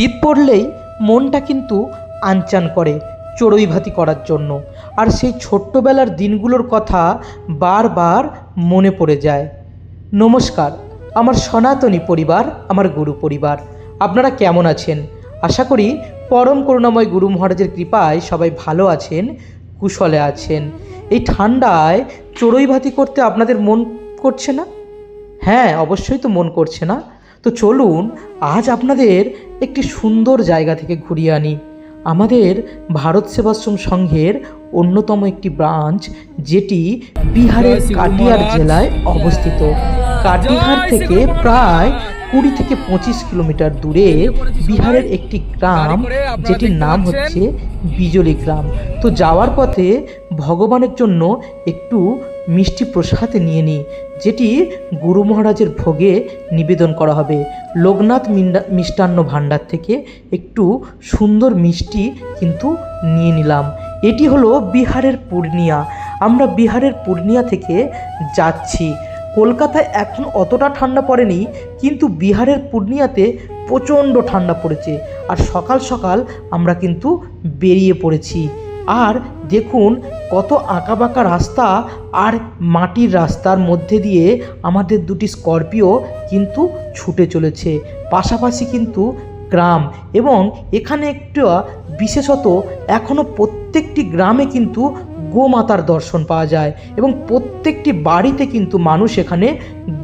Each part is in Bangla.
শীত পড়লেই মনটা কিন্তু আনচান করে চড়ুই ভাতি করার জন্য। আর সেই ছোট্টবেলার দিনগুলোর কথা বারবার মনে পড়ে যায়। নমস্কার, আমার সনাতনী পরিবার, আমার গুরু পরিবার। আপনারা কেমন আছেন? আশা করি পরম করুণাময় গুরু মহারাজের কৃপায় সবাই ভালো আছেন, কুশলে আছেন। এই ঠান্ডায় চড়ুই ভাতি করতে আপনাদের মন করছে না? হ্যাঁ অবশ্যই তো মন করছে না। তো চলুন, আজ আপনাদের একটি সুন্দর জায়গা থেকে ঘুরিয়ে আনি। আমাদের ভারত সেবাশ্রম সংঘের অন্যতম একটি ব্রাঞ্চ যেটি বিহারের কাটিহার জেলায় অবস্থিত। কাটিহার থেকে প্রায় কুড়ি থেকে পঁচিশ কিলোমিটার দূরে বিহারের একটি গ্রাম যেটির নাম হচ্ছে বিজলি গ্রাম। তো যাওয়ার পথে ভগবানের জন্য একটু মিষ্টি প্রসাদ নিয়ে নিই যেটি গুরু মহারাজের ভোগে নিবেদন করা হবে। লোকনাথ মিন্ডা- মিষ্টান্ন ভাণ্ডার থেকে একটু সুন্দর মিষ্টি কিন্তু নিয়ে নিলাম। এটি হলো বিহারের পূর্ণিয়া। আমরা বিহারের পূর্ণিয়া থেকে যাচ্ছি। কলকাতায় এখন অতটা ঠান্ডা পড়েনি, কিন্তু বিহারের পূর্ণিয়াতে প্রচণ্ড ঠান্ডা পড়েছে। আর সকাল সকাল আমরা কিন্তু বেরিয়ে পড়েছি। আর দেখুন কত আঁকাবাঁকা রাস্তা আর মাটির রাস্তার মধ্যে দিয়ে আমাদের দুটি স্করপিও কিন্তু ছুটে চলেছে। পাশাপাশি কিন্তু গ্রাম এবং এখানে একটা বিশেষত এখনও প্রত্যেকটি গ্রামে কিন্তু গোমাতার দর্শন পাওয়া যায় এবং প্রত্যেকটি বাড়িতে কিন্তু মানুষ এখানে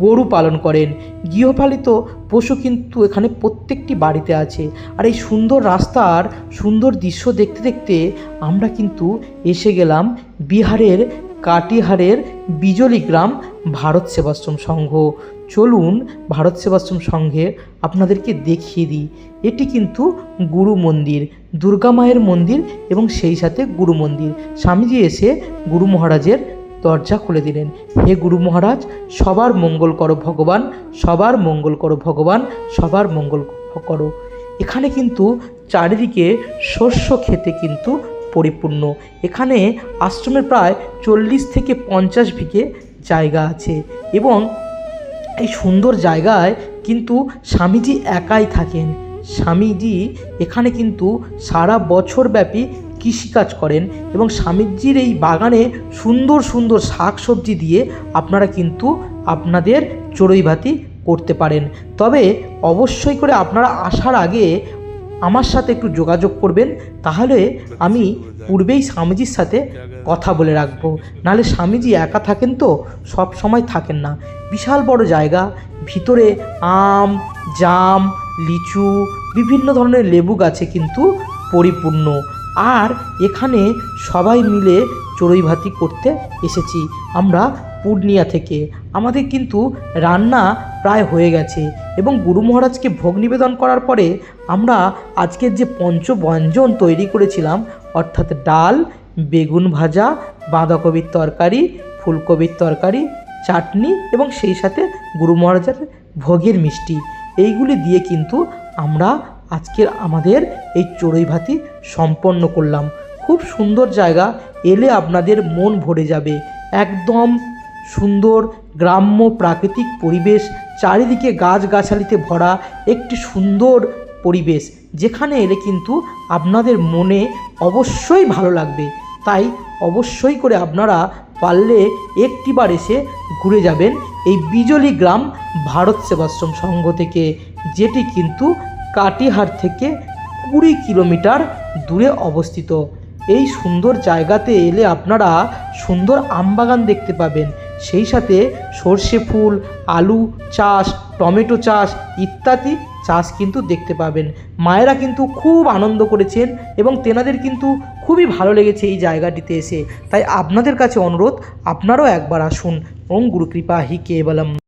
গরু পালন করেন। গৃহপালিত পশু কিন্তু এখানে প্রত্যেকটি বাড়িতে আছে। আর এই সুন্দর রাস্তার সুন্দর দৃশ্য দেখতে দেখতে আমরা কিন্তু এসে গেলাম বিহারের কাটিহারের বিজলি গ্রাম ভারত সেবাশ্রম সংঘ। চলুন ভারত সেবাশ্রম সংঘে আপনাদেরকে দেখিয়ে দিই। এটি কিন্তু গুরু মন্দির, দুর্গা মায়ের মন্দির এবং সেই সাথে গুরু মন্দির। স্বামীজি এসে গুরু মহারাজের দরজা খুলে দিলেন। হে গুরু মহারাজ, সবার মঙ্গল করো ভগবান, সবার মঙ্গল করো ভগবান, সবার মঙ্গল করো। এখানে কিন্তু চারিদিকে শস্য খেতে কিন্তু পরিপূর্ণ। এখানে আশ্রমের প্রায় চল্লিশ থেকে পঞ্চাশ বিঘে জায়গা আছে এবং এই সুন্দর জায়গায় কিন্তু স্বামীজি একাই থাকেন। স্বামীজি এখানে কিন্তু সারা বছর ব্যাপী কৃষিকাজ করেন এবং স্বামীজির এই বাগানে সুন্দর সুন্দর শাক সবজি দিয়ে আপনারা কিন্তু আপনাদের চড়ুই ভাতি করতে পারেন। তবে অবশ্যই করে আপনারা আসার আগে আমার সাথে একটু যোগাযোগ করবেন, তাহলে আমি পূর্বেই স্বামীজির সাথে কথা বলে রাখব। নাহলে স্বামীজি একা থাকেন তো, সব সময় থাকেন না। বিশাল বড় জায়গা, ভিতরে আম, জাম, লিচু, বিভিন্ন ধরনের লেবু গাছে কিন্তু পরিপূর্ণ। আর এখানে সবাই মিলে চড়ুই ভাতি করতে এসেছি। আমরা পূর্ণিয়া থেকে। আমাদের কিন্তু রান্না প্রায় হয়ে গেছে এবং গুরু মহারাজকে ভোগ নিবেদন করার পরে আমরা আজকের যে পঞ্চব্যঞ্জন তৈরি করেছিলাম, অর্থাৎ ডাল, বেগুন ভাজা, বাঁধাকপির তরকারি, ফুলকপির তরকারি, চাটনি এবং সেই সাথে গুরু মহারাজের ভোগের মিষ্টি। এইগুলি দিয়ে কিন্তু আমরা আজকের আমাদের এই চড়ুই ভাতি সম্পন্ন করলাম। খুব সুন্দর জায়গা, এলে আপনাদের মন ভরে যাবে। একদম সুন্দর গ্রাম্য প্রাকৃতিক পরিবেশ চারিদিকে গাছগাছালিতে ভরা একটি সুন্দর পরিবেশ। যেখানে এলে কিন্তু আপনাদের মনে অবশ্যই ভালো লাগবে। তাই অবশ্যই করে আপনারা পারলে একটিবার এসে ঘুরে যাবেন এই বিজলি গ্রাম ভারত সেবাশ্রম সংঘ থেকে, যেটি কিন্তু কাটিহার থেকে কুড়ি কিলোমিটার দূরে অবস্থিত। এই সুন্দর জায়গাতে এলে আপনারা সুন্দর আমবাগান দেখতে পাবেন। সেই সাথে সর্ষে ফুল, আলু চাষ, টমেটো চাষ ইত্যাদি চাষ কিন্তু দেখতে পাবেন। মায়েরা কিন্তু খুব আনন্দ করেছেন এবং তেনাদের কিন্তু খুবই ভালো লেগেছে এই জায়গাটিতে এসে। তাই আপনাদের কাছে অনুরোধ, আপনারাও একবার আসুন। ওম গুরুকৃপা, হি কেবলম।